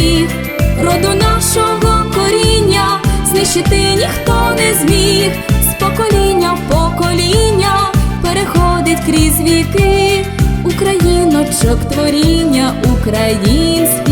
оберіг, роду нашого коріння знищити ніхто не зміг, з покоління в покоління переходить крізь віки, Україночок творіння, українські хусточки.